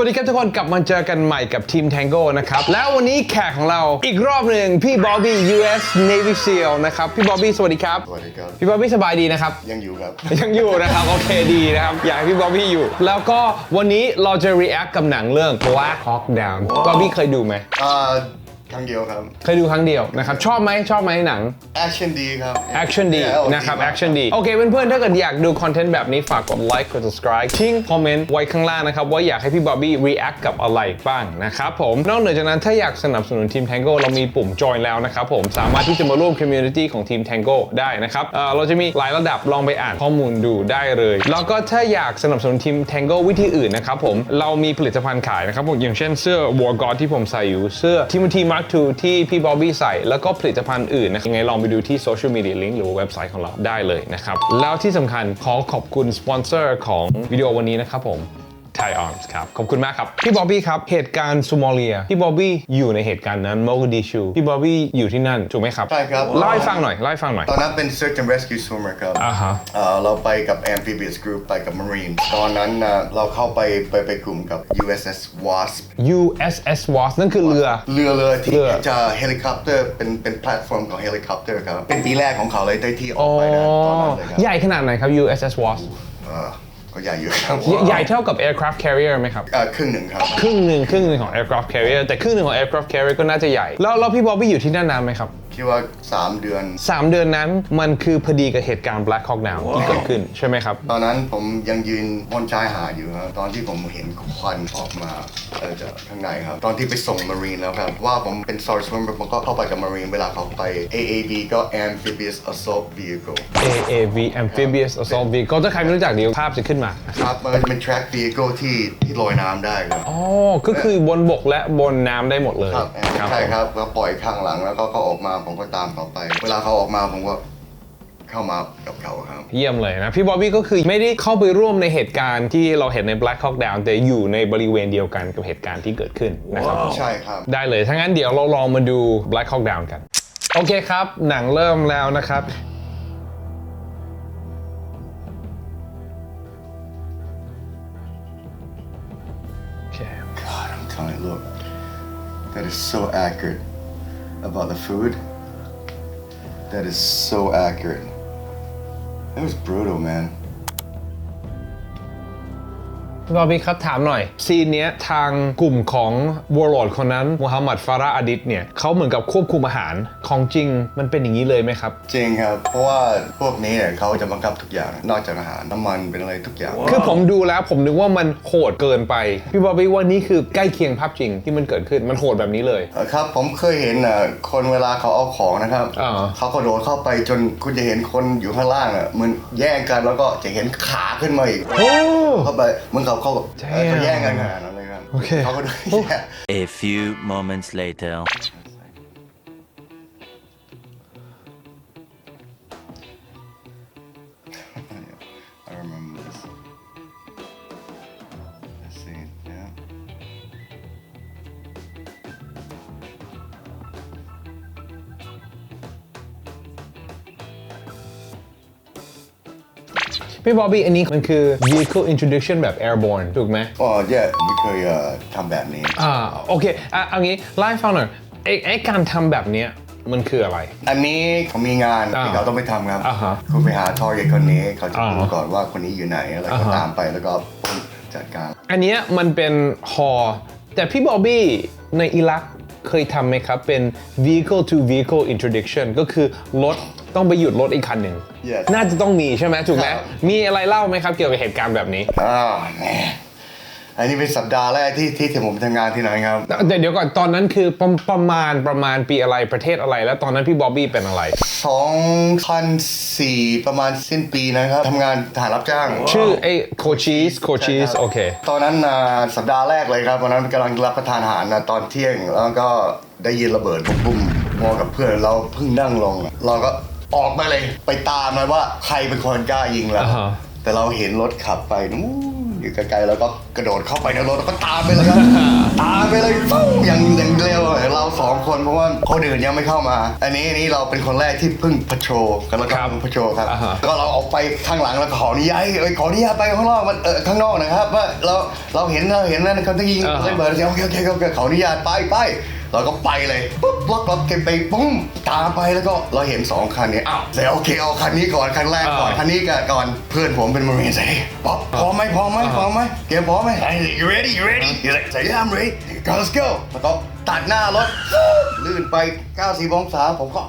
วัสดีครับทุกคนกลับมาเจอกันใหม่กับทีม Tango นะครับ แล้ววันนี้แขกของเราอีกรอบหนึ่งพี่บอบบี้ US Navy SEAL นะครับ พี่บอบบี้สวัสดีครับ สวัสดีครับ พี่บอบบี้สบายดีนะครับ ยังอยู่ครับ ยังอยู่นะครับ โอเคดีนะครับ อยากให้พี่บอบบี้อยู่ แล้วก็วันนี้เราจะ react กับหนังเรื่อง Black Hawk Down บอบบี้เคยดูไหมอ่า ครั้งเดียวครับเคยดูครั้งเดียวนะครับ ชอบไหมชอบไหมหนัง แอคชั่นดีครับ แอคชั่นดี Yeah, โอเนะครับมากแอคชั่นดี โอเคเพื่อนๆ ถ้าเกิดอยากดูคอนเทนต์แบบนี้ ฝากกดไลค์กด subscribe ทิ้งคอมเมนต์ไว้ข้างล่างนะครับ ว่าอยากให้พี่บอบบี้ react กับอะไรบ้างนะครับผม นอกเหนือจากนั้นถ้าอยากสนับสนุนทีม Tango เรามีปุ่ม join แล้วนะครับผมสามารถที่จะมาร่วม community ของทีม Tango ได้นะครับเอ่อเราจะมีหลายระดับลองไปอ่านข้อมูลดูได้เลย แล้วก็ถ้าอยากสนับสนุนทีม Tango วิธีอื่นนะครับผมเรามีผลิตภัณฑ์ขายนะครับผมอย่างเช่นเสื้อ War God ที่ผมใส่อยู่เสื้อ Timothy Mark 2ที่พี่บอบบี้ใส่ แล้วก็ผลิตภัณฑ์อื่นนะครับยังไงลองไปดูที่โซเชียลมีเดียลิงก์หรือเว็บไซต์ของเราได้เลยนะครับ แล้วที่สำคัญขอขอบคุณสปอนเซอร์ของวิดีโอวันนี้นะครับผม Thai Arms ครับ ขอบคุณมากครับ พี่บอบบี้ครับ เหตุการณ์ซูมาเลีย พี่บอบบี้อยู่ในเหตุการณ์นั้นโมกดิชู พี่บอบบี้อยู่ที่นั่น ถูกไหมครับ ใช่ครับ เล่าให้ฟังหน่อย เล่าให้ฟังหน่อย ตอนนั้นเป็น Search and Rescue Swimmer ครับอ่าฮะเอ่อเราไปกับ Amphibious Group ไปกับ Marine ตอนนั้นน่ะเราเข้าไปไปไปกลุ่มกับ USS Wasp USS Wasp นั่นคือเรือ เรือเรือที่เรือ จะเฮลิคอปเตอร์เป็นเป็นแพลตฟอร์มของเฮลิคอปเตอร์ครับ เป็นปีแรกของเขาเลยได้ที่อออ๋กอ ไปนะตอนนั้นเลยครับ ใหญ่ขนาดไหนครับ USS Wasp เอ่อ ก็ใหญ่อยู่ครับใหญ่เท่ากับ aircraft carrier ไหมครับ เอ่อครึ่งหนึ่งครับ ครึ่งหนึ่งครึ่งหนึ่งของ aircraft carrier แต่ครึ่งหนึ่งของ aircraft carrier ก็น่าจะใหญ่ แล้วแล้วพี่บอบบี้อยู่ที่นั่นนานไหมครับ คิดว่า 3 เดือน 3 เดือนนั้นมันคือพอดีกับเหตุการณ์ Black Hawk Down ที่เกิดขึ้นใช่ไหมครับ ตอนนั้นผมยังยืนบนชายหาดอยู่ครับตอนที่ผมเห็นควันออกมาเออจากข้างในครับ ตอนที่ไปส่งมารีนแล้วครับ ว่าผมเป็น Source Swimmer ผมก็เข้าไปกับมารีนเวลาเขาไป AAV ก็ Amphibious Assault Vehicle AAV Amphibious Assault Vehicle ถ้าใครไม่รู้จักเดี๋ยวภาพจะขึ้นมานะครับครับมันเป็น track vehicle ที่ที่ลอยน้ำได้ครับอ๋อก็คือบนบกและบนน้ำได้หมดเลยครับครับใช่ครับก็ปล่อยข้างหลังแล้วก็เขาออกมาผมก็ตามเขาไป เวลาเขาออกมาผมก็เข้ามากับเขาครับ เยี่ยมเลยนะ พี่บอบบี้ก็คือไม่ได้เข้าไปร่วมในเหตุการณ์ที่เราเห็นใน Black Hawk Down แต่อยู่ในบริเวณเดียวกันกับเหตุการณ์ที่เกิดขึ้นนะครับใช่ครับ ได้เลยถ้างั้นเดี๋ยวเราลองมาดู Black Hawk Down กัน โอเคครับ หนังเริ่มแล้วนะครับ โอเค God, I'm telling you, look, that is so accurate about the food. That is so accurate. That was brutal, man. พี่บอบบี้ครับถามหน่อย ซีนเนี้ยทางกลุ่มของวอร์ลอดคนนั้นมูฮัมหมัดฟาราอาดิษเนี่ยเขาเหมือนกับควบคุมอาหารของจริงมันเป็นอย่างนี้เลยไหมครับ จริงครับ เพราะว่าพวกนี้เนี่ยเขาจะบังคับทุกอย่างนอกจากอาหารน้ำมันเป็นอะไรทุกอย่าง คือผมดูแล้วผมนึกว่ามันโหดเกินไป พี่บอบบี้ว่านี่คือใกล้เคียงภาพจริงที่มันเกิดขึ้นมันโหดแบบนี้เลย เอ่อครับผมเคยเห็นอะคนเวลาเขาเอาของนะครับอ่า เขากระโดดเข้าไปจนคุณจะเห็นคนอยู่ข้างล่างอะเหมือนแย่งกันแล้วก็จะเห็นขาขึ้นมาอีกโอ้ เข้าไปเหมือนเขาเขาใช่เออเขาอะแย่งกันขนาดนั้นเลยครับโอเค เขาก็ดูแย่ A few moments later. พี่บอบบี้อันนี้มันคือ vehicle introduction แบบ airborne ถูกไหมอ๋อแย่ผมไม่เคยเอ่อทำแบบนี้ อ่าโอเคอะเอางี้เล่าให้ฟังหน่อยไอ้ไอ้การทำแบบเนี้ยมันคืออะไร อันนี้เขามีงานอ่าที่เขาต้องไปทำครับอ่าฮะคุณไปหา target คนนี้ เขาจะอ่าดูก่อนว่าคนนี้อยู่ไหนอะไรอ่าก็ฮะ ตามไปแล้วก็จัดการอันเนี้ยมันเป็นฮอแต่พี่บอบบี้ในอิรักเคยทำไหมครับ เป็น vehicle to vehicle introduction ก็คือรถ ต้องไปหยุดรถอีกคันหนึ่ง Yes น่าจะต้องมีใช่ไหมถูกไหมครับ มีอะไรเล่าไหมครับเกี่ยวกับเหตุการณ์แบบนี้ อ่าแหมอันนี้เป็นสัปดาห์แรกที่ที่ที่ผมทำงานที่ไหนครับแต่เดี๋ยวก่อนตอนนั้นคือประประมาณประมาณปีอะไรประเทศอะไร แล้วตอนนั้นพี่บอบบี้เป็นอะไร 2004 ประมาณสิ้นปีนะครับทำงานทหารรับจ้างชื่อไอ้โคชีสโคชีสโอเค ตอนนั้นอ่าสัปดาห์แรกเลยครับวันนั้นกำลังรับประทานอาหารนะตอนเที่ยงแล้วก็ได้ยินระเบิดบุ้มๆมองกับเพื่อนเราเพิ่งนั่งลงอะเราก็ ออกมาเลยไปตามเลยว่าใครเป็นคนกล้ายิงเราอ่าฮะ แต่เราเห็นรถขับไปนู้นอยู่ไกลๆแล้วก็กระโดดเข้าไปในรถแล้วก็ตามไปเลยครับ ตามไปเลยฟุ้งอย่างอย่างเร็วเลยเราสองคนเพราะว่าคนอื่นยังไม่เข้ามา อันนี้นี่เราเป็นคนแรกที่เพิ่งพัทโชกันแล้วก็ครับพัทโชครับ อ่าฮะ ก็เราออกไปข้างหลังแล้วก็ขออนุญาตเอ้ยขออนุญาตไปข้างนอกมันเออข้างนอกนะครับว่าเราเราเห็นเราเห็นนั่นเขาที่ยิงอ่าฮะระเบิดโอเคโอเคโอเคขออนุญาตไปไป เราก็ไปเลยปุ๊บล็อกล็อกเก็บไปปุ้มตามไปแล้วก็เราเห็นสองคันเนี่ยอ้าวแต่โอเคเอาคันนี้ก่อนคันแรกก่อนอ่าคันนี้ก่อนก่อนเพื่อนผมเป็นมารีนใส่ป๊อปพร้อมไหมพร้อมไหมอ่าพร้อมไหมเกมพร้อมไหม you ready you ready you like say yeah I'm ready go let's go แล้วก็ตัดหน้ารถลื่นไป 90องศาผมก็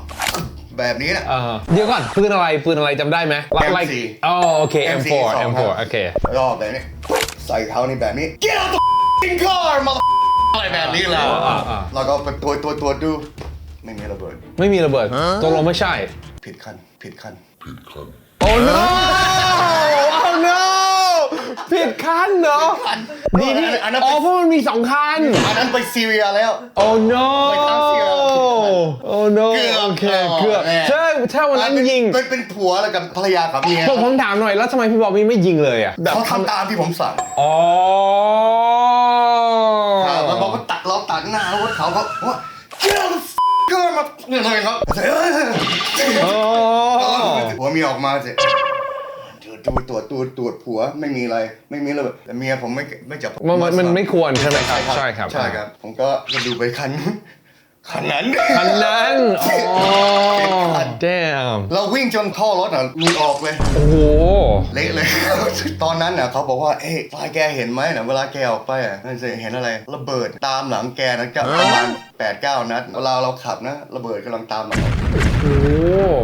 แบบนี้นะอ่าฮะเดี๋ยวก่อนปืนอะไรปืนอะไรจำได้ไหม M4 Like อ๋อโอเค M4 สอง M4 ครับโอเคแล้วก็แบบนี้ใส่เขานี่แบบนี้ get out the f***ing car มา อะไรแบบนี้แหละอ่าอ่าแล้วก็ไปตัวตัวตัวดู ไม่มีระเบิด ไม่มีระเบิดตกลงไม่ใช่ ผิดคัน ผิดคัน โอ้ no โอ้ no ผิดคันเหรอดีที่อันนั้นอ๋อเพราะมันมีสองคัน อันนั้นไปซีเรียแล้ว โอ้ no ไปทางเสียโอ้ no เกือบโอเคอ๋อเกือบแน่ใช่ถ้าวันนั้นยิงเป็นเป็นผัวแล้วกับภรรยากับเมียผมผมถามหน่อยแล้วทำไมพี่บอบบี้ไม่ยิงเลยอะแบบเขาทำตามที่ผมสั่ง อ๋อครับ เราตัดหน้ารถเขาเขาว่า get out the f***ing car มาเนี่ยเลยครับเฮ้ยอ๋อผัวเมียออกมาสิดูตรวจตรวจตรวจผัวไม่มีอะไรไม่มีเลยแต่เมียผมไม่ไม่จับมันมันมันไม่ควรใช่ไหมครับใช่ครับใช่ครับ ผมก็ดูไปคัน คันนั้นคันนั้นอ๋อ damn เราวิ่งจนท่อรถอะหลุดออกเลย โอ้โห เละเลย ตอนนั้นน่ะเขาบอกว่า เอ้ยฟายแกเห็นไหมนะเวลาแกออกไปอะนั่นสิเห็นอะไร ระเบิดตามหลังแกนะก็ประมาณแปดเก้านัด เวลาเราขับนะ ระเบิดกำลังตามหลังโอ้โห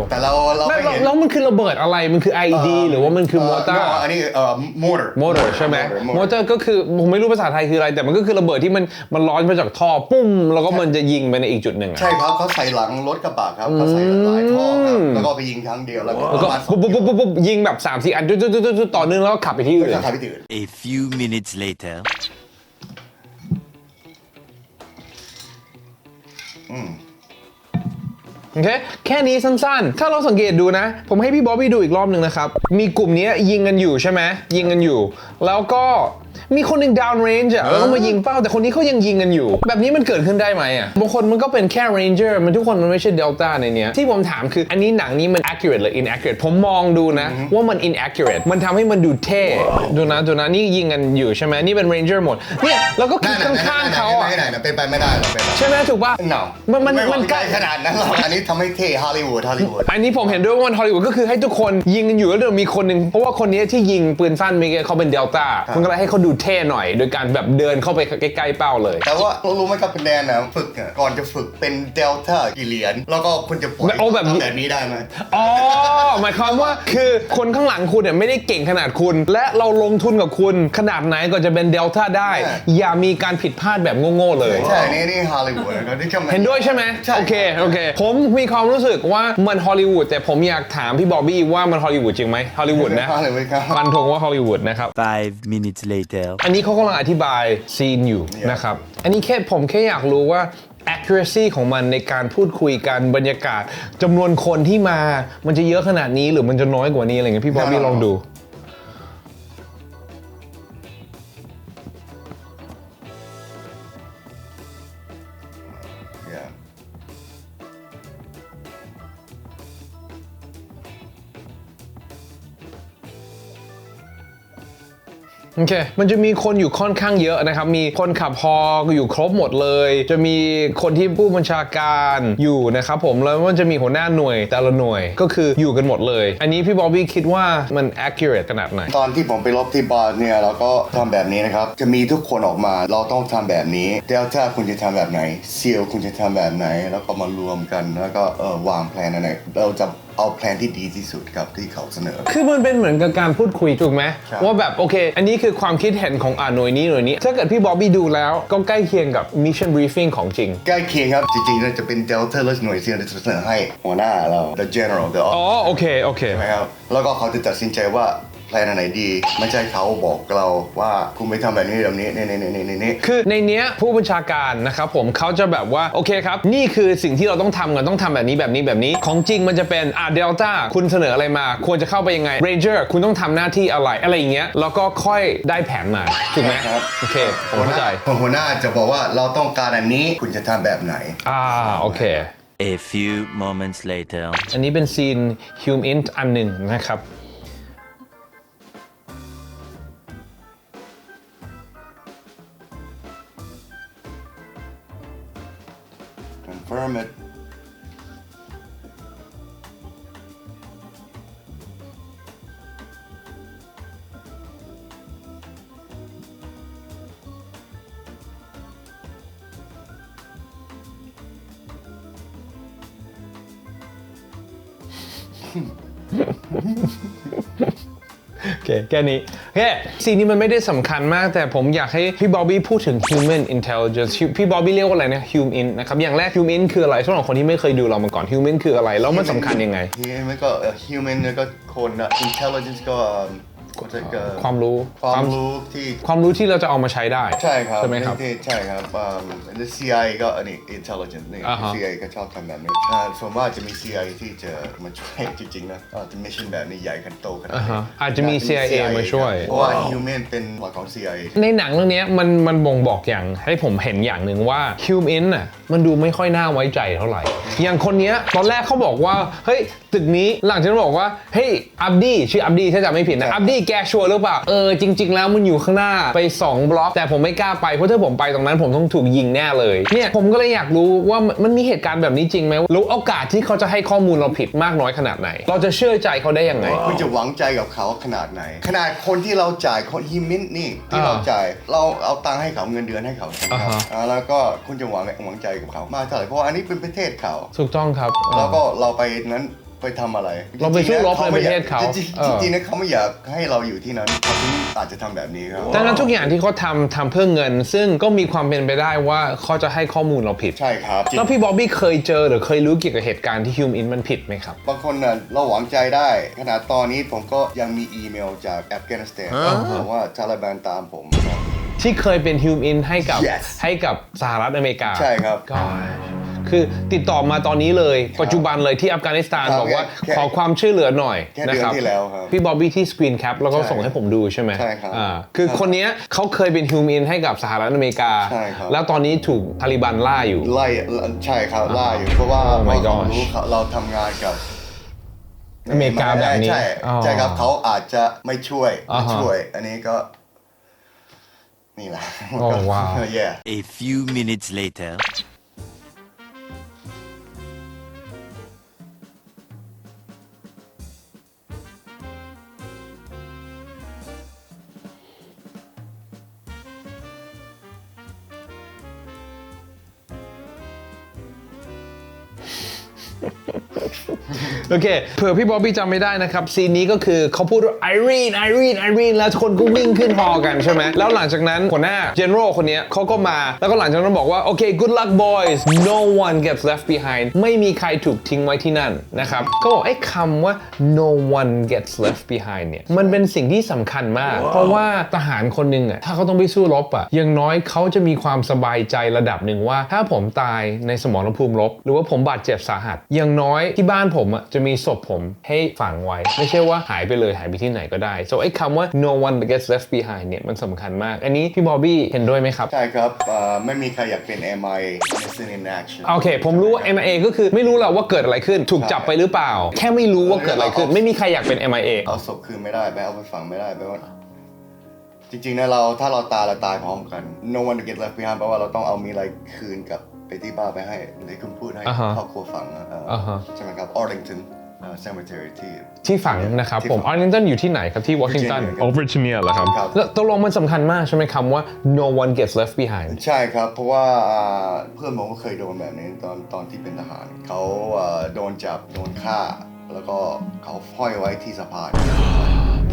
แต่เราเราแล้วไม่แล้วเห็น แล้วมันคือระเบิดอะไรมันคือ IED หรือว่ามันคือมอเตอร์อันนี้เอ่อ motor มอเตอร์ใช่ไหม motor มอเตอร์ก็คือผมไม่รู้ภาษาไทยคืออะไร แต่มันก็คือระเบิดที่มันมันร้อนมาจากท่อปุ้ม แล้วก็มันจะยิงไปในอีกจุดหนึ่งอะใช่ครับเขาใส่หลังรถกระบะครับเขาใส่หลายท่อครับแล้วก็ไปยิงครั้งเดียวแล้วก็แล้วปก็ระมาณปุ๊บปุ๊บปุ๊บปุ๊บปุ๊บยิงแบบ3ามสี่อันจุดจุดจุดจุดต่อเนื่องแล้วก็ขับไปที่อื่น จะขับไปที่อื่น A few minutes later. โอเคแค่นี้สั้นๆ ถ้าเราสังเกตดูนะ ผมให้พี่บ๊อบบี้ดูอีกรอบหนึ่งนะครับ มีกลุ่มนี้ยิงกันอยู่ใช่ไหมยิงกันอยู่ แล้วก็ มีคนหนึ่ง down range อะแล้วก็มายิงเป้าแต่คนนี้เขายังยิงกันอยู่ แบบนี้มันเกิดขึ้นได้ไหมอะบางคนมันก็เป็นแค่ ranger มันทุกคนมันไม่ใช่ delta ในเนี้ยที่ผมถามคืออันนี้หนังนี้มัน accurate หรือ inaccurate ผมมองดูนะ ว่ามัน inaccurate มันทำให้มันดูเท่ดูนะดูนะนี่ยิงกันอยู่ใช่ไหมนี่เป็น ranger หมดเนี่ยแล้วก็คือข้างๆเขาอะไม่ได้นะเป็นไปไม่ได้หรอกเป็นไปใช่ไหมถูกป่ะ no มันมันไหวัมันงใกล้ขนาดนั้นหรอกอันนี้ทำให้เท่ฮอลลีวูดฮอลลีวูดอันนี้ผมเห็นด้วยว่ามันฮอลลีวูดก็คือให้ทุกคนยิงกันอยู่แล้วเดี๋ยวมีคนหนึ่งเพราะว่าคนนี้ที่ยิงปืนสั้นเมื่อกี้เขาเป็นเดลต้าคุณก็เลยให้เขาดูเท่หน่อย โดยการแบบเดินเข้าไปใกล้ๆเป้าเลย แต่ว่าเรารู้ไหมครับเป็นแนนนะฝึกอะก่อนจะฝึกเป็นเดลต้ากี่เหรียญแล้วก็คุณจะปล่อยโอ้แบบ ทำแบบนี้ได้ไหม อ๋อ หมายความว่าคือคนข้างหลังคุณเนี่ยไม่ได้เก่งขนาดคุณ และเราลงทุนกับคุณขนาดไหนก็จะเป็นเดลต้าได้อย่ามีการผิดพลาดแบบโง่ๆเลย ใช่นี่นี่ฮอลลีวูดนะครับที่กำลังเห็นด้วยใช่ไหมใช่ โอเค โอเค ผมมีความรู้สึกว่ามันฮอลลีวูดแต่ผมอยากถามพี่บอบบี้ว่ามันฮอลลีวูดจริงไหมฮอลลีวูดนะฮอลลีวูดครับ ฟันธงว่าฮอลลีวูดนะครับ Five minutes later. อันนี้เขากำลังอธิบายซีนอยู่ Yeah. นะครับ อันนี้แค่ผมแค่อยากรู้ว่า accuracy ของมันในการพูดคุยกันบรรยากาศจำนวนคนที่มามันจะเยอะขนาดนี้หรือมันจะน้อยกว่านี้อะไรเงี้ยพี่บอบบี้ No. ลองดู โอเค มันจะมีคนอยู่ค่อนข้างเยอะนะครับ มีคนขับฮออยู่ครบหมดเลย จะมีคนที่ผู้บัญชาการอยู่นะครับผม แล้วมันจะมีหัวหน้าหน่วยแต่ละหน่วยก็คืออยู่กันหมดเลย อันนี้พี่บอบบี้คิดว่ามัน accurate ขนาดไหน ตอนที่ผมไปรบที่บาร์เนี่ยเราก็ทำแบบนี้นะครับ จะมีทุกคนออกมาเราต้องทำแบบนี้เดลต้าคุณจะทำแบบไหนเซียลคุณจะทำแบบไหน แล้วก็มารวมกันแล้วก็เออวางแผนอะไรเราจะ เอาแผนที่ดีที่สุดครับที่เขาเสนอ คือมันเป็นเหมือนกับการพูดคุยถูกไหมครับ ว่าแบบโอเค อันนี้คือความคิดเห็นของอ่าหน่วยนี้หน่วยนี้ ถ้าเกิดพี่บอบบี้ดูแล้วก็ใกล้เคียงกับ mission briefing ของจริง ใกล้เคียงครับ จริงๆน่าจะเป็นเดลต้าและหน่วยเซียลจะเสนอให้หัวหน้าเรา the general the อ๋อ โอเค โอเคใช่ไหมครับแล้วก็เขาจะตัดสินใจว่า แพลนอันไหนดี ไม่ใช่เขาบอกเราว่าคุณไม่ทำแบบนี้แบบนี้นี่นี่นี่นี่นี่คือในเนี้ยผู้บัญชาการนะครับผมเขาจะแบบว่าโอเคครับนี่คือสิ่งที่เราต้องทำกันต้องทำแบบนี้แบบนี้แบบนี้ ของจริงมันจะเป็นอ่าเดลต้าคุณเสนออะไรมา ควรจะเข้าไปยังไงเรนเจอร์คุณต้องทำหน้าที่อะไรอะไรอย่างเงี้ยแล้วก็ค่อยได้แผนมาถูกไหมครับโอเคผมเข้าใจหัวหน้าจะบอกว่าเราต้องการอันนี้คุณจะทำแบบไหน อ่าโอเค A few moments later. อันนี้เป็นซีนฮิวมอินอันหนึ่งนะครับ confirm it โอเคแค่นี้โอเคซีนนี้มันไม่ได้สำคัญมาก แต่ผมอยากให้พี่บอบบี้พูดถึง human intelligence พี่บอบบี้เรียกว่าอะไรนะ human นะครับ อย่างแรก human คืออะไรสำหรับคนที่ไม่เคยดูเรามาก่อน human คืออะไร แล้วมันสำคัญยังไง human ก็ human แล้วก็คนนะ intelligence ก็ เอ่อก็จะก็ความรู้ความรู้ที่ความรู้ที่เราจะเอามาใช้ได้ ใช่ครับใช่ไหมครับที่ใช่ครับอ่าแล้ว CIA ก็อันนี้ intelligence นี่อ่าฮะ CIA ก็ชอบทำแบบนี้อ่าส่วนมากจะมี CIA ที่จะมาช่วยจริงๆนะอ่าจะ mission แบบนี้ใหญ่ขันโตขนาดอ่านี้ฮะอาจจะมี CIA มาช่วยเพราะว่า human เป็นหลักของ CIA ในหนังเรื่องนี้มันมันบ่งบอกอย่างให้ผมเห็นอย่างหนึ่งว่า human น่ะมันดูไม่ค่อยน่าไว้ใจเท่าไหร่ อย่างคนเนี้ยตอนแรกเขาบอกว่าเฮ้ยตึกนี้หลังจากนั้นบอกว่าเฮ้ยอับดี้ชื่ออับดี้ถ้าจำไม่ผิดนะอับดี้แกชัวร์หรือเปล่า เออจริง ๆ แล้วมันอยู่ข้างหน้าไป 2 บล็อก แต่ผมไม่กล้าไป เพราะถ้าผมไปตรงนั้นผมต้องถูกยิงแน่เลย เนี่ยผมก็เลยอยากรู้ว่ามันมันมีเหตุการณ์แบบนี้จริงไหมแล้วโอกาสที่เขาจะให้ข้อมูลเราผิดมากน้อยขนาดไหน เราจะเชื่อใจเขาได้ยังไง คุณจะหวังใจกับเขาขนาดไหน ขนาดคนที่เราจ่ายคนฮิมินนี่ที่อ่าเราจ่ายเราเอาตังค์ให้เขาเงินเดือนให้เขาใช่ไหมครับอ่าฮะอ่าแล้วก็คุณจะหวังหวังใจกับเขามากเท่าไหร่เพราะว่าอันนี้เป็นประเทศเขา ถูกต้องครับเออแล้วก็เราไปนั้น ไปทำอะไรเราไปสู้รบในประเทศเขาจริงเออๆจริงๆนะเขาไม่อยากให้เราอยู่ที่นั้นเขาถึงอาจจะทำแบบนี้ครับ ดังนั้นทุกอย่างที่เขาทำทำเพื่อเงิน ซึ่งก็มีความเป็นไปได้ว่าเขาจะให้ข้อมูลเราผิด ใช่ครับแล้วพี่บ๊อบบี้เคยเจอหรือเคยรู้เกี่ยวกับเหตุการณ์ที่ฮิวมอินมันผิดไหมครับ บางคนน่ะเราหวังใจได้ ขนาดตอนนี้ผมก็ยังมีอีเมลจากอัฟกานิสถานบอกว่าตาลิบันตามผม ที่เคยเป็นฮิวมอินให้กับ Yes ให้กับสหรัฐอเมริกาใช่ครับ ก็ คือติดต่อมาตอนนี้เลย ปัจจุบันเลยที่อัฟกานิสถานครับบอกว่าแค่ขอความช่วยเหลือหน่อยแค่นะเดือนครับที่แล้วครับพี่บ๊อบบี้ที่สกรีนแคปแล้วก็ใช่ส่งให้ผมดูใช่ไหมใช่ครับอ่าคือคนเนี้ยเขาเคยเป็นฮิวมอินให้กับสหรัฐอเมริกา ใช่ครับ แล้วตอนนี้ถูกตาลิบันล่าอยู่ ไล่ใช่ครับล่าอยู่เพราะว่า Oh my เพราะเขา gosh รู้เขาเราทำงานกับอเมริกาแบบนี้ใช่อ๋อใช่ครับเขาอาจจะไม่ช่วยอ่าไม่ฮะช่วย อันนี้ก็ นี่แหละโอ้ว้าว yeah A few minutes later. โอเค เผื่อพี่บ๊อบบี้จำไม่ได้นะครับ ซีนนี้ก็คือเขาพูดว่าไอรีนไอรีนไอรีนแล้วทุกคนก็วิ่งขึ้นฮอกันใช่ไหมแล้วหลังจากนั้นหัวหน้า general คนเนี้ยเขาก็มาแล้วก็หลังจากนั้นบอกว่า โอเค good luck boys no one gets left behind ไม่มีใครถูกทิ้งไว้ที่นั่นนะครับก็บอกไอ้คำว่า no one gets left behind เนี่ยมันเป็นสิ่งที่สำคัญมาก เพราะว่าทหารคนหนึ่งอะถ้าเขาต้องไปสู้รบอะอย่างน้อยเขาจะมีความสบายใจระดับหนึ่งว่า ถ้าผมตายในสมรภูมิรบ หรือว่าผมบาดเจ็บสาหัสอย่างน้อยที่บ้านผมอะจะมีศพผมให้ฝังไว้ ไม่ใช่ว่าหายไปเลยหายไปที่ไหนก็ได้ so ไอ้คำว่า no one gets left behind เนี่ยมันสำคัญมาก อันนี้พี่บอบบี้เห็นด้วยไหมครับ ใช่ครับอ่าไม่มีใครอยากเป็น MI Missing in Action โอเค ผมรู้ว่า MIA ก็คือไม่รู้หรอกว่าเกิดอะไรขึ้น ถูกจับไปหรือเปล่า แค่ไม่รู้ว่าเกิดอะไรขึ้น ไม่มีใครอยากเป็น MIA เอาศพคืนไม่ได้ไปเอาไปฝังไม่ได้แปลว่าจริงๆนะเราถ้าเราตายเราตายพร้อมกัน no one get left behind แปลว่าเราต้องเอามีอะไรคืนกลับ ไปที่บ้านไปให้ในคุณพูดให้อ่าฮะครอบครัวฝังอะเอ่ออาฮะ ใช่ไหมครับ Arlington เอ่อ Cemetery ที่ ที่ฝังนะครับที่ผมฝังอาร์ลิงตันอยู่ที่ไหนครับที่วอชิงตัน Virginia โอ้ Virginia เหรอครับ ครับ แล้วตกลงมันสำคัญมากใช่ไหมคำว่า no one gets left behind ใช่ครับ เพราะว่าอ่าเพื่อนผมก็เคยโดนแบบนี้ตอนตอนที่เป็นทหาร เขาอ่าโดนจับ โดนฆ่า แล้วก็เขาห้อยไว้ที่สะพาน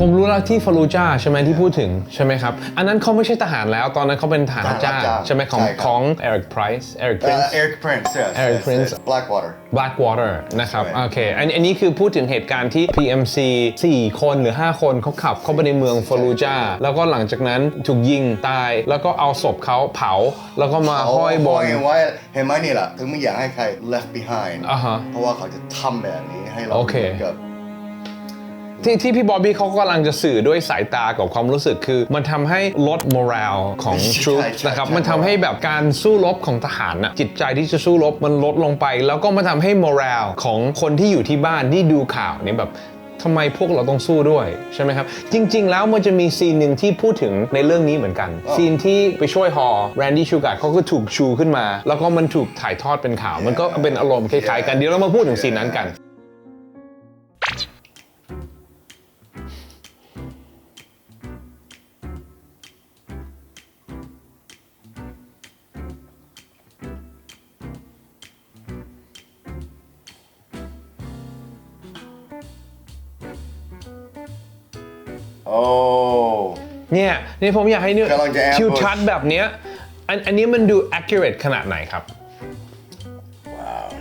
ผผมรู้แล้วที่ฟารูจาใช่ไหมที่พูดถึงใช่ไหมครับ อันนั้นเขาไม่ใช่ทหารแล้ว ตอนนั้นเขาเป็นทหารรับจ้างทหารรับจ้างใช่ไหมของใช่ครับ ของ Eric Price Eric เอ่อ Prince Eric Prince yes Eric yes, Prince yes. Blackwater Blackwater นะครับ ใช่ โอเค อันอันนี้คือพูดถึงเหตุการณ์ที่ PMC 4 คนหรือ 5 คนเขาขับเข้าไปในเมืองฟารูจาแล้วก็หลังจากนั้นถูกยิงตาย แล้วก็เอาศพเขาเผา แล้วก็มาห้อยบน ไว้เห็นไหมนี่แหละถึงไม่อยากให้ใคร left behind อ่าฮะเพราะว่าเขาจะทำแบบนี้ให้เราโอเค หมืนกับ ที่ที่พี่บอบบี้เขากำลังจะสื่อด้วยสายตากับความรู้สึกคือ มันทำให้ลด morale ของใช่ troops ใช่นะครับใช่มันทำให้แบบการสู้รบของทหารน่ะจิตใจที่จะสู้รบมันลดลงไป แล้วก็มันทำให้ morale ของคนที่อยู่ที่บ้านที่ดูข่าวเนี่ยแบบทำไมพวกเราต้องสู้ด้วยใช่ไหมครับ จริง ๆ แล้วมันจะมีซีนหนึ่งที่พูดถึงในเรื่องนี้เหมือนกัน ซีนที่ไปช่วยฮอแรนดี้ชูการ์เขาก็ถูกชูขึ้นมา แล้วก็มันถูกถ่ายทอดเป็นข่าว มันก็เป็นอารมณ์คล้ายๆกันเดี๋ยวเรามาพูดถึงซีนนั้นกัน เนี่ยนี่ผมอยากให้นึกกำลังจะ ambush ทิวทัศน์แบบเนี้ยอันอันนี้มันดู accurate ขนาดไหนครับ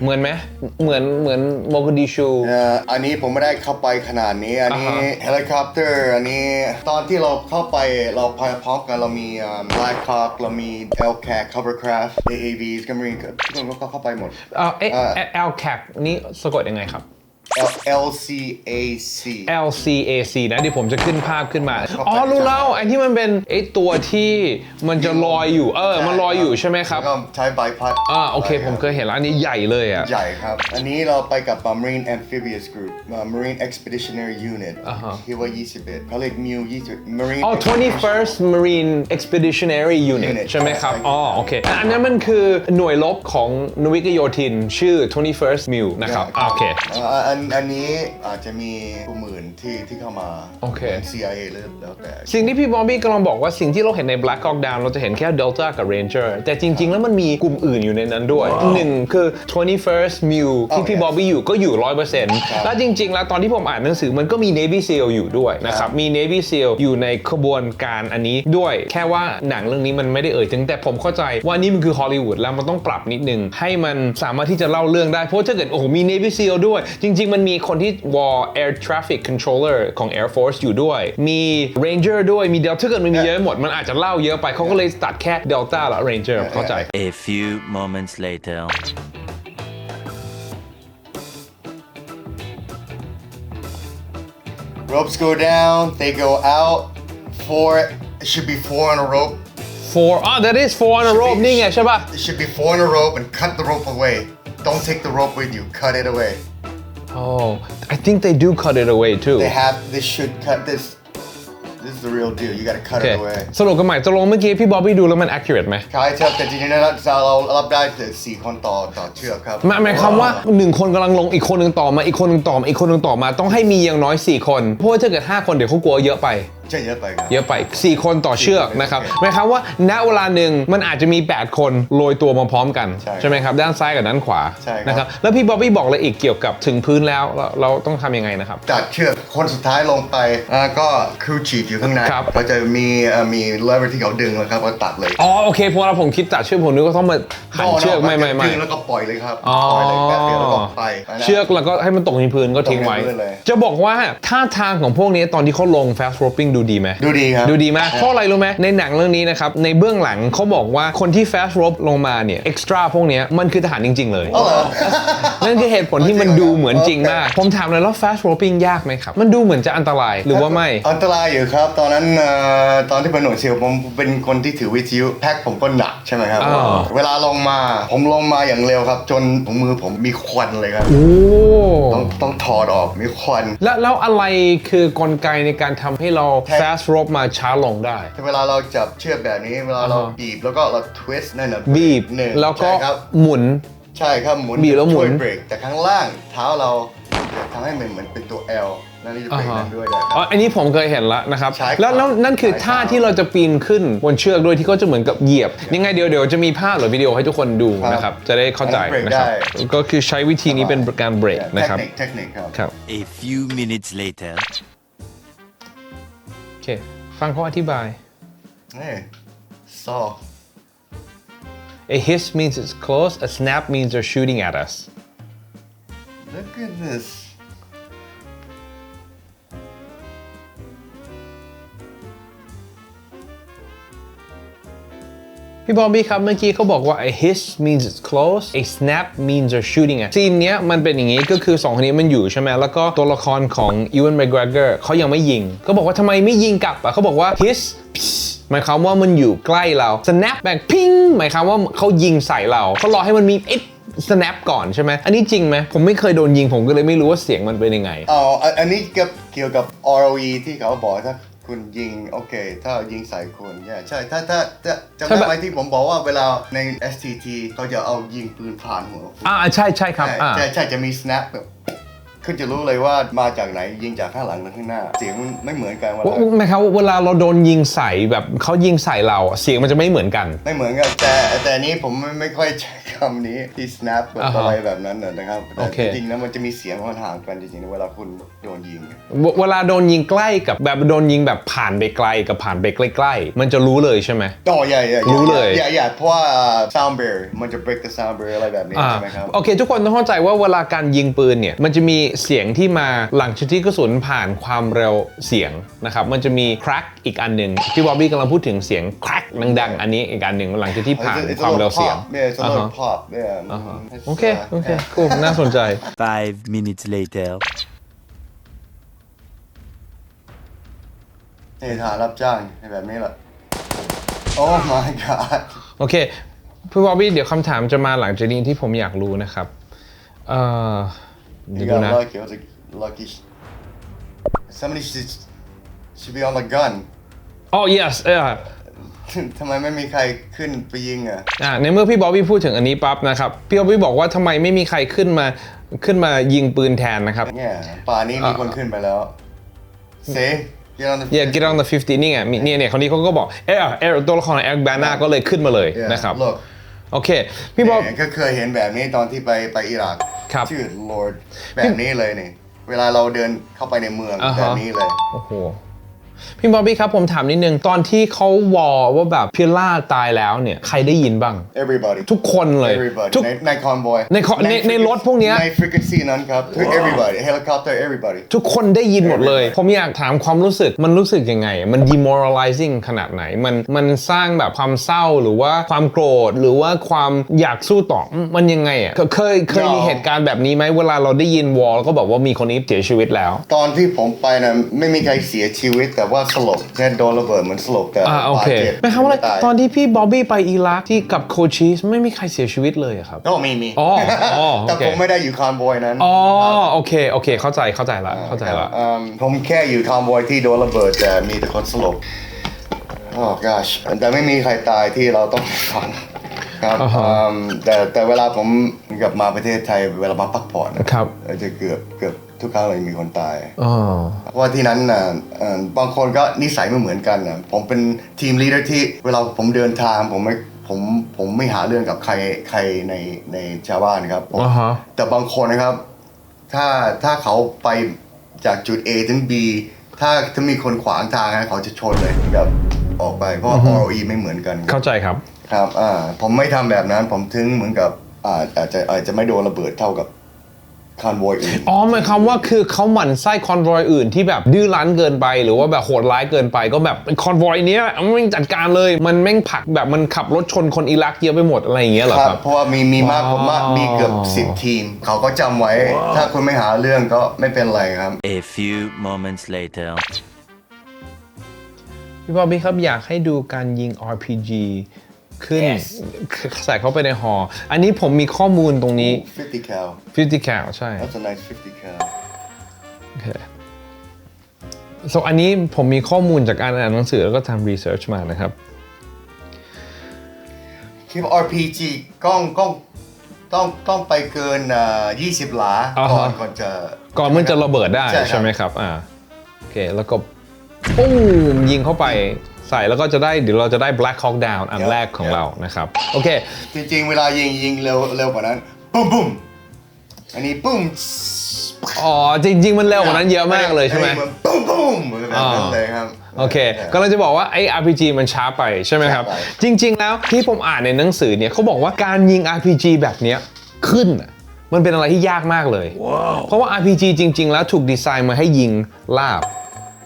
เหมือนไหมเหมือนเหมือนโมกดิชู เอ่ออันนี้ผมไม่ได้เข้าไปขนาดนี้ อันนี้อ่าฮะ เฮลิคอปเตอร์อันนี้ตอนที่เราเข้าไปเราไปพร้อมกันเรามีอ่า Black Hawk เรามี LCAC Hovercraft AAVs ก็มีทุกคนก็เข้าไปหมด เอ่อเอ๊ะเอ่อ L CAC นี่สะกดยังไงครับ L LCAC L C A C นะเดี๋ยวผมจะขึ้นภาพขึ้นมาเข้าไปอ๋อ รู้แล้วไอ้ที่มันเป็นไอ้ตัวที่มันจะลอยอยู่ เออ มันลอยอยู่ใช่ไหมครับ แล้วก็ใช้ใบพัดอ่า โอเค ผมเคยเห็นแล้วอันนี้ใหญ่เลยอะ ใหญ่ครับ อันนี้เราไปกับ Marine Amphibious Group Marine Expeditionary Unit อ่าฮะ ที่ว่า 21เขาเรียก MU 20 Marine อ๋อ 21st Marine Expeditionary Unit Unit ใช่ไหมครับใช่อ๋อ โอเค อันนั้นมันคือหน่วยรบของนวิกโยธิน ชื่อ 21st MU นะครับอ่าโอเค อ่าอันอันนี้อาจจะมีผู้หมื่นที่ที่เข้ามาโอเค หมืน CIA หรือแล้วแต่ สิ่งที่พี่บอมบี้กำลังบอกว่าสิ่งที่เราเห็นใน Black Hawk Down เราจะเห็นแค่ Delta กับ Ranger แต่จริง ๆ แล้วมันมีกลุ่มอื่นอยู่ในนั้นด้วยหนึ่งคือ 21st MU ที่พี่โอเคบอบบี้อยู่ก็อยู่ 100%แล้วจริง ๆ แล้วตอนที่ผมอ่านหนังสือมันก็มี Navy SEAL อยู่ด้วยนะครับ มี Navy SEAL อยู่ในขบวนการอันนี้ด้วย แค่ว่าหนังเรื่องนี้มันไม่ได้เอ่ยถึงแต่ผมเข้าใจว่านี่มันคือฮอลลีวูดแล้วมันต้องปรับนิดนึงให้มันสามารถที่จะเล่าเรื่องได้เพราะถ้าเกิดโอ้โหมี Navy SEAL ด้วยจริง ๆมันมีคนที่ War Air Traffic Controller ของ Air Force อยู่ด้วย มี Ranger ด้วย มี Delta ถ้าเกิดมันมีเยอะหมด มันอาจจะเล่าเยอะไป เขาก็เลยตัดแค่ Delta และ Ranger เข้าใจ A few moments later. ropes go down they go out four it should be four on a rope four อ่า that is four on a rope นี่ไงใช่ป่ะ it should be four on a rope and cut the rope away don't take the rope with you cut it away oh I think they do cut it away too they have they should cut this this is the real deal you gotta cut โอเค it away สรุปกันใหม่ตกลงเมื่อกี้พี่บ๊อบบี้ดูแล้วมัน accurate ไหมใช่ครับแต่จริงๆแล้วเรารับได้ถึงสี่คนต่อต่อเชือกครับหมายหมายความว่าหนึ่งคนกำลังลงอีกคนหนึ่งต่อมาอีกคนหนึ่งต่อมาอีกคนหนึ่งต่อมาต้องให้มีอย่างน้อย 4 คน เพราะว่าถ้าเกิด 5 คนเดี๋ยวเขากลัวเยอะไป ใช่เยอะไปครับ เยอะไป 4 คนต่อเชือกนะครับโอเคหมายความว่าณเวลาหนึ่งมันอาจจะมี 8 คนโรยตัวมาพร้อมกันใช่ไหมครับ ด้านซ้ายกับด้านขวาใช่ครับ นะครับ แล้วพี่บ๊อบบี้บอกอะไรอีกเกี่ยวกับถึงพื้นแล้วเราเราต้องทำยังไงนะครับ ตัดเชือกคนสุดท้ายลงไปอ่าก็ครูชีดอยู่ข้างในครับ ก็จะมีเอ่อมี lever ที่เขาดึงแล้วครับก็ตัดเลยอ๋อโอเคพอเราผมคิดตัดเชือกผมนึกว่าต้องมาหันเชือกไม่ไม่ไม่ ดึงแล้วก็ปล่อยเลยครับอ๋อ ปล่อยเลยแป๊บเดียวแล้วก็ไปนะ เชือกแล้วก็ให้มันตกในพื้นก็ทิ้งไว้ ตกในพื้นเลย จะบอกว่าท่าทางของพวกนี้ตอนที่เขาลง fast roping ดูดีไหมดูดีครับ ดูดีมากเพราะอะไรรู้ไหมในหนังเรื่องนี้นะครับ ในเบื้องหลังเขาบอกว่าคนที่ fast rope ลงมาเนี่ย extra พวกเนี้ยมันคือทหารจริง ๆ เลยอ๋อเหรอนั่นคือเหตุผลที่มันดูเหมือนจริงมาก ผมถามเลยแล้ว fast roping ยากไหมครับ มันดูเหมือนจะอันตรายหรือว่าไม่ อันตรายอยู่ครับ ตอนนั้นเอ่อตอนที่เป็นหน่วยซิลผมเป็นคนที่ถือวิทยุแพ็คผมก็หนักใช่ไหมครับ อ้าว เวลาลงมาผมลงมาอย่างเร็วครับ จนถุงมือผมมีควันเลยครับ โอ้ต้องต้องถอดออกมีควัน แล้วแล้วอะไรคือกลไกในการทำให้เราแท็ก fast rope มาช้าลงได้ เวลาเราจับเชือกแบบนี้ เวลาเราอ่าฮะบีบแล้วก็เรา twist นั่นนะบีบหนึ่งแล้วก็ใช่ครับหมุน ใช่ครับหมุนบีบแล้วหมุน ช่ยเบรกแต่ข้างล่างเท้าเราจะทำให้มันเหมือนเป็นตัว L นั่นนี่จะเบรกนั้นด้วยนะคอ๋อรับ อันนี้ผมเคยเห็นแล้วนะครับ ใช่ครับแล้วแล้วนั่นคือใช่ครับท่าที่เราจะปีนขึ้นบนเชือกด้วยที่เขาจะเหมือนกับเหยียบ ยังไงเดี๋ยวเดี๋ยวจะมีภาพหรือวิดีโอให้ทุกคนดูครับนะครับ จะได้เข้าใจอันนั้นเบรกนะครับได้ ก็คือใช้วิธีนี้เป็นการเบรกนะครับเทคนิคเทคนิคครับ ครับ A few minutes later. เค ฟังเขาอธิบาย เฮ้ย saw A hiss means it's close a snap means they're shooting at us look at this พี่บอบบี้ครับเมื่อกี้เขาบอกว่า a hiss means it's close a snap means they're shooting at ซีนเนี้ยมันเป็นอย่างนี้ก็คือสองคนนี้มันอยู่ใช่ไหมแล้วก็ตัวละครของ Ewan McGregor เขายังไม่ยิง ก็บอกว่าทำไมไม่ยิงกลับอะเขาบอกว่า hiss หมายความว่ามันอยู่ใกล้เรา snap แบบพิ้งหมายความว่าเขายิงใส่เราเขารอให้มันมีเอ๊ะ snap ก่อนใช่ไหม อันนี้จริงไหม ผมไม่เคยโดนยิงผมก็เลยไม่รู้ว่าเสียงมันเป็นยังไง อ๋ออันนี้เกี่ยวเกี่ยวกับ ROE ที่เขาบอกถ้า คุณยิงโอเค ถ้ายิงใส่คุณเนี่ยใช่ถ้าถ้าถ้าจำใช่ได้ปะไหมที่ผมบอกว่าเวลาใน STT เขาจะเอายิงปืนผ่านหัวคุณอ่าใช่ใช่ครับใช่อ่า ใช่ใช่จะมี snap แบบ คุณจะรู้เลยว่ามาจากไหนยิงจากข้างหลังหรือข้างหน้า เสียงมันไม่เหมือนกันเวลาหมายความว่าเวลาเราโดนยิงใส่แบบเขายิงใส่เราอะเสียงมันจะไม่เหมือนกัน ไม่เหมือนกันแต่แต่อันนี้ผมไม่ไม่ค่อยใช้คำนี้ที่ snap แบบอ่าฮะอะไรแบบนั้นน่ะนะครับแต่โอเค จริงๆแล้วมันจะมีเสียงมันห่างกันจริงๆเวลาคุณโดนยิง เวเวลาโดนยิงใกล้กับแบบโดนยิงแบบผ่านไปไกลกับผ่านไปใกล้ๆมันจะรู้เลยใช่ไหมอ๋ออย่าอย่ารู้เลยอย่าอย่าเพราะว่า sound barrier มันจะ break the sound barrier อะไรแบบนี้อ่าใช่ไหมครับ โอเค ทุกคนต้องเข้าใจว่าเวลาการยิงปืนเนี่ยมันจะมีเสียงที่มาหลังจากที่กระสุนผ่านความเร็วเสียงนะครับมันจะมี crack อีกอันหนึ่งที่บอบบี้กำลังพูดถึงเสียง crack ดังๆ อันนี้อีกอันหนึ่งหลังจากที่ผ่าน It's a- it's a ความเร็ว little เสียง pop. Yeah, it's a อ่า little ฮะ pop. Yeah. อ่าฮะ It's, โอเค uh, โอเค cool น่าสนใจ Five minutes later. นี่ฐานรับจ้างแบบนี้แหละ Oh my god โอเคพี่บอบบี้เดี๋ยวคำถามจะมาหลังจากนี้ที่ผมอยากรู้นะครับ เอ่อ You เดี๋ยวดู got นะ lucky. It was a lucky. sh- Somebody should should be on the gun. อ๋อ yes เออทำไมไม่มีใครขึ้นไปยิงอะ อ่าในเมื่อพี่บอบบี้พูดถึงอันนี้ปั๊บนะครับพี่บอบบี้บอกว่าทำไมไม่มีใครขึ้นมาขึ้นมายิงปืนแทนนะครับ เนี่ยป่านนี้มีคนขึ้นไปแล้ว See get on the อย่า get on the 50นี่ไงมีเนี่ยเนี่ยคนนี้เขาก็บอกเออเออตัวละครแอคแบนนาก็เลยขึ้นมาเลย Yeah, นะครับ look โอเค พี่บอบเนี่ยก็เคยเห็นแบบนี้ตอนที่ไปไปอิรักครับ ชื่อ Lord แบบนี้เลยนี่ เวลาเราเดินเข้าไปในเมืองอ่าฮะแบบนี้เลย โอ้โห พี่บอบบี้ครับผมถามนิดนึง ตอนที่เขาวอลว่าแบบพิล่าตายแล้วเนี่ย ใครได้ยินบ้าง everybody ทุกคนเลย everybody ทุกในในคอนบอยใน con- ในในรถพวกเนี้ยใน frequency นั้นครับ ทุก everybody helicopter everybody ทุกคนได้ยินหมดเลย ผมอยากถามความรู้สึกมันรู้สึกยังไง มัน demoralizing ขนาดไหน มันมันสร้างแบบความเศร้าหรือว่าความโกรธหรือว่าความอยากสู้ต่อมันยังไงอะเคเคยเคยมีเหตุการณ์แบบนี้ไหมเวลาเราได้ยินวอลแล้วก็บอกว่ามีคนนี้เสียชีวิตแล้ว ตอนที่ผมไปนะไม่มีใครเสียชีวิตแต่ว่าสลบแค่โดนระเบิดเหมือนสลบแต่อ่าโอเคบาดจ็บไม่ครับว่าตายตอนที่พี่บ๊อบบี้ไปอิรักที่กับโคชีสไม่มีใครเสียชีวิตเลยอะครับก็มีมีอ๋ออ๋อโอเคแต่ผมไม่ได้อยู่คอนบอยนั้นอ๋อโอเคโอเค เข้าใจเข้าใจละเข้าใจละอืมผมแค่อยู่คอนบอยที่โดนระเบิดแต่มีแต่คนสลบโอ้ gosh แต่ไม่มีใครตายที่เราต้องฟัง ครับอ่าฮะ อืมแต่แต่เวลาผมกลับมาประเทศไทยเวลามาพักผ่อนนะครับจะเกือบเกือบทุกครั้งเลยมีคนตาย อ๋อ เพราะว่าที่นั้นน่ะเอ่อบางคนก็นิสัยไม่เหมือนกันน่ะผมเป็นทีมลีดเดอร์ที่เวลาผมเดินทางผมไม่ผมผมไม่หาเรื่องกับใครใครในในชาวบ้านครับผมอ่าฮะ แต่บางคนนะครับ ถ้าถ้าเขาไปจากจุด A ถึง B ถ้าถ้ามีคนขวางทางนะเขาจะชนเลยแบบออกไปเพราะว่า ROE ไม่เหมือนกันครับ เข้าใจครับ ครับอ่าผมไม่ทำแบบนั้น ผมถึงเหมือนกับอ่าอาจจะอาจจะไม่โดนระเบิดเท่ากับคอนโวยอื่น อ๋อหมายความว่าคือเขาหมั่นไส้คอนวอยอื่นที่แบบดื้อรั้นเกินไป หรือว่าแบบโหดร้ายเกินไปก็แบบคอนวอยเนี้ยแม่งจัดการเลย มันแม่งผลักแบบมันขับรถชนคนอิรักเยอะไปหมดอะไรอย่างเงี้ยเหรอคครัรับบเพราะว่ามีมีมากว้าวผมมากมีเกือบสิบทีม เขาก็จำไว้ ถ้าคุณไม่หาเรื่องก็ไม่เป็นไรครับ A few moments later. พี่บอบบี้ครับอยากให้ดูการยิง RPG ขึ้น Yes ใส่เข้าไปในหออันนี้ผมมีข้อมูลตรงนี้ 50 cal 50 cal ใช่ that's a nice 50 cal โอเค so อันนี้ผมมีข้อมูลจากการอ่านหนังสือแล้วก็ทำ research มานะครับ คลิป RPG กล้องกล้องต้องต้องไปเกินอ่า20 หลา อ่าก่อฮะนก่อนจะ ก่อนมันจะระเบิดได้ใช่ครับ ใช่ไหมครับ อ่า โอเค แล้วก็ปุ้มยิงเข้าไป ใส่แล้วก็จะได้เดี๋ยวเราจะได้ Black Hawk Down อันแรกของเรานะครับ โอเค จริงๆ เวลายิงยิงเร็วเร็วกว่านั้นปุ้มปุ้มอันนี้ปุ้มอ๋อ จริง ๆ มันเร็วกว่านั้นเยอะมากเลยใช่ไหมนปุ้มปุ้มเหมือนแบบนั้นเลยครับโอเคก็เราจะบอกว่าไอ้ RPG มันช้าไปใช่ไหมครับช้าไปจริง ๆ แล้วที่ผมอ่านในหนังสือเนี่ยเขาบอกว่าการยิง RPG แบบเนี้ยขึ้นน่ะมันเป็นอะไรที่ยากมากเลย เพราะว่า RPG จริง ๆ แล้วถูกดีไซน์มาให้ยิงลาบ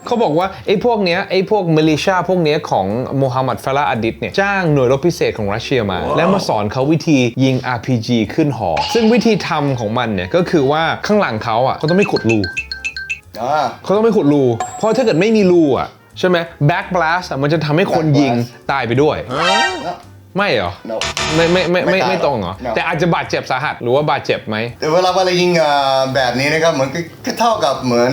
เขาบอกว่าไอ้พวกเนี้ยไอ้พวกมิลิชาพวกเนี้ยของโมฮัมหมัดฟาราอาดิษเนี่ยจ้างหน่วยรบพิเศษของรัสเซียมา แล้วมาสอนเขาวิธียิง RPG ขึ้นหอ ซึ่งวิธีทำของมันเนี่ยก็คือว่าข้างหลังเขาอะเขาต้องไม่ขุดรู อ่า เขาต้องไม่ขุดรู เพราะถ้าเกิดไม่มีรูอะใช่ไหม back blast อะมันจะทำให้คน Back ยิง blast ตายไปด้วยไม่เหรอ no ไม่ไม่ไม่ไม่ไม่ตายไม่ตรงเหรอ No แต่อาจจะบาดเจ็บสาหัสหรือว่าบาดเจ็บไหม แต่เวลาเวลายิงอ่าแบบนี้นะครับเหมือนก็ก็เท่ากับเหมือน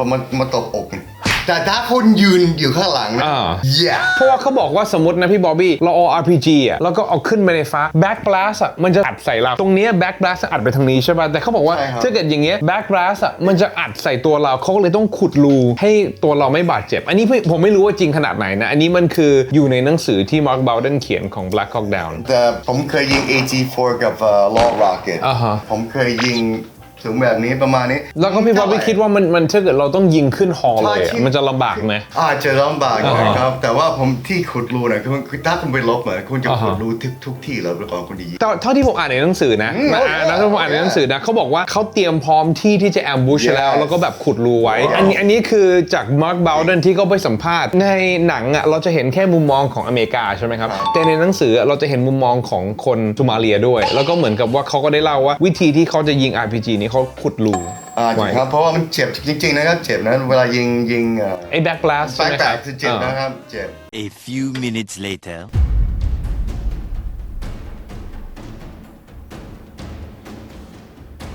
เขามามาตบอกกันแต่ถ้าคุณยืนอยู่ข้างหลังนะอ่า yeah เพราะว่าเขาบอกว่าสมมตินะพี่บอบบี้เราเอา RPG อะแล้วก็เอาขึ้นไปในฟ้า back blast อะมันจะอัดใส่เราตรงเนี้ย back blast อัดไปทางนี้ใช่ป่ะแต่เขาบอกว่าใช่ครับ ถ้าเกิดอย่างเงี้ย back blast อะมันจะอัดใส่ตัวเราเขาก็เลยต้องขุดรูให้ตัวเราไม่บาดเจ็บ อันนี้พี่ผมไม่รู้ว่าจริงขนาดไหนนะ อันนี้มันคืออยู่ในหนังสือที่ Mark Bowden เขียนของ Black Hawk Down แต่ผมเคยยิง AT4 กับเอ่อ Law Rocket อ่าฮะ ผมเคยยิง ถึงแบบนี้ประมาณนี้ แล้วก็พี่บอบบี้คิดว่ามันมันถ้าเกิดเราต้องยิงขึ้นฮอเลยใช่ อะที่มันจะลำบากไหม อาจจะลำบากหน่อยครับ แต่ว่าผมที่ขุดรูนะคือคือถ้าคุณไปลบเหมือนคุณจะอ่าฮะขุดรูทุกทุกที่แล้วก่อนคุณจะยิง แต่เท่าที่ผมอ่านในหนังสือนะอืมมาอ่านแล้วที่ผมอ่านในหนังสือนะเขาบอกว่าเขาเตรียมพร้อมที่ที่จะแอมบูช Yes แล้ว แล้วก็แบบขุดรูไว้อันนี้อันนี้คือจากมาร์คบ w ว e n ที่เขาไปสัมภาษณ์ ในหนังอะเราจะเห็นแค่มุมมองของอเมริกาใช่ไหมครับครับแต่ในหนังสือเราจะเห็นมุมมองของคนโซมาเลียด้วย แล้วก็เหมือนกับว่าเขาก็ได้เล่าว่าวิธีที่เขาจะยิง RPG นี้เขาขุดรูอ่าไว้ครับเพราะว่ามันเจ็บจริงๆนะครับเจ็บนะเวลายิงยิงเอ่อไอ้แบ็กบลาสแบใช่ไหมกคแตรับกคือเจ็บอ่านะครับเจ็บ A few minutes later.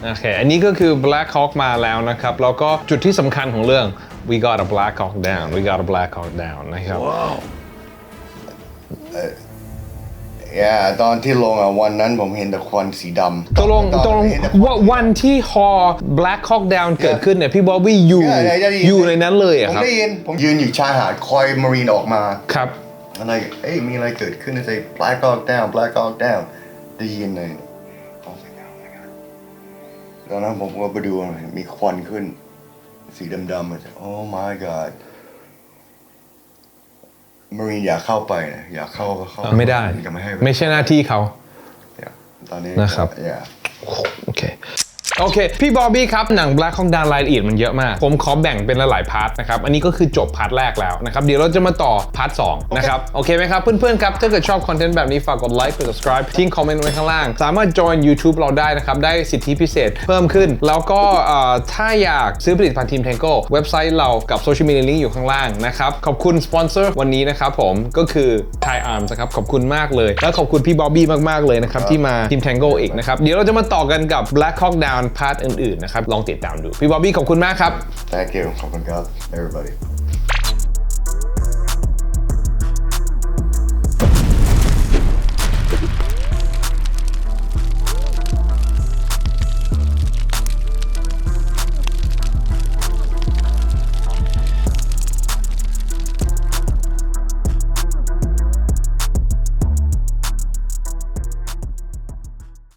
โอเคอันนี้ก็คือ Black Hawk มาแล้วนะครับ แล้วก็จุดที่สำคัญของเรื่อง we got a Black Hawk down we got a Black Hawk down นะครับ yeah ตอนที่ลงอะวันนั้นผมเห็นแต่ควันสีดำตกลงอนตกลงเห็นแต่คว่าวันที่ฮอ Black Hawk Down เกิดขึ้นเนี่ยพี่บอบบี้อยู่ Yeah, yeah, yeah, yeah. อยู่ในนั้นเลยผอะมครับ ได้ยิน ผมยืนอยู่ชายหาดคอยมารีนออกมา ครับ อะไร เอ้ย มีอะไรเกิดขึ้นในใจ black hawk down black hawk down ได้ยินเลย Oh my god, oh my god ตอนนั้นผมก็ไปดูหน่อยมีควันขึ้น สีดำๆมาจาก Oh my god มารีนอยากเข้าไปนะอยากเข้าก็เข้าไม่ได้จะไม่ให้ไม่ใช่หน้าที่เขา Yeah ตอนนี้นะครับ yeah โอเค โอเค พี่บอบบี้ครับ หนัง Black Hawk Down รายละเอียดมันเยอะมาก ผมขอแบ่งเป็นหลายๆพาร์ทนะครับ อันนี้ก็คือจบพาร์ทแรกแล้วนะครับ เดี๋ยวเราจะมาต่อพาร์ทสองนะครับ โอเคไหมครับ เพื่อนๆครับ ถ้าเกิดชอบคอนเทนต์แบบนี้ ฝากกดไลค์กด subscribe ทิ้งคอมเมนต์ไว้ข้างล่าง สามารถ join YouTube เราได้นะครับ ได้สิทธิพิเศษเพิ่มขึ้น แล้วก็เอ่อถ้าอยากซื้อผลิตภัณฑ์ทีม Tango เว็บไซต์เรากับโซเชียลมีเดียลิงก์อยู่ข้างล่างนะครับขอบคุณสปอนเซอร์วันนี้นะครับผมก็คือ Thai Arms นะครับขอบคุณมากเลย แล้วขอบคุณพี่บอบบี้มากๆเลยนะครับที่มาทีม Tango อีกนะครับเดี๋ยวเราจะมาต่อกันกับ Black Hawk Down พาร์ทอื่นๆนะครับลองติดตามดูพี่บอบบี้ขอบคุณมากครับ thank you ขอบคุณครับ everybody